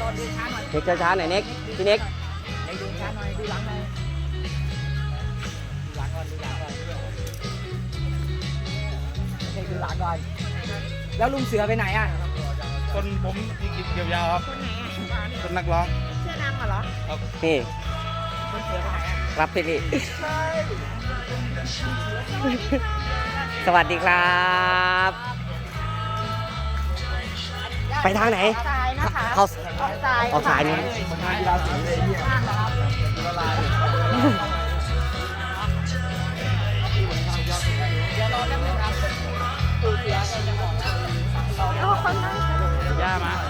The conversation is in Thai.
รอดูช้าหน่อยเน็กช้าๆหน่อยเน็กพี่เน็กไหนดูช้าหน่อยดูหลังหน่อยดูหลังก่อนดูหลังก่อนไม่ใช่ดูหลังก่อนแล้วลุงเสือไปไหนอะคนผมเกี่ยวยาวครับคนไหนอะเป็นนักร้องเสื้อดำเหรอนี่คนเสือไปไหนอะรับพี่พี่สวัสดีครับ ไปทางไหนซ้าย นะคะเข้าออกซ้ายออกซ้ายนี่ ข้างนะครับเดี๋ยวรอแป๊บนึงครับปู่เสือก็จะบอกเราเอาคนนั้นย่ามาเ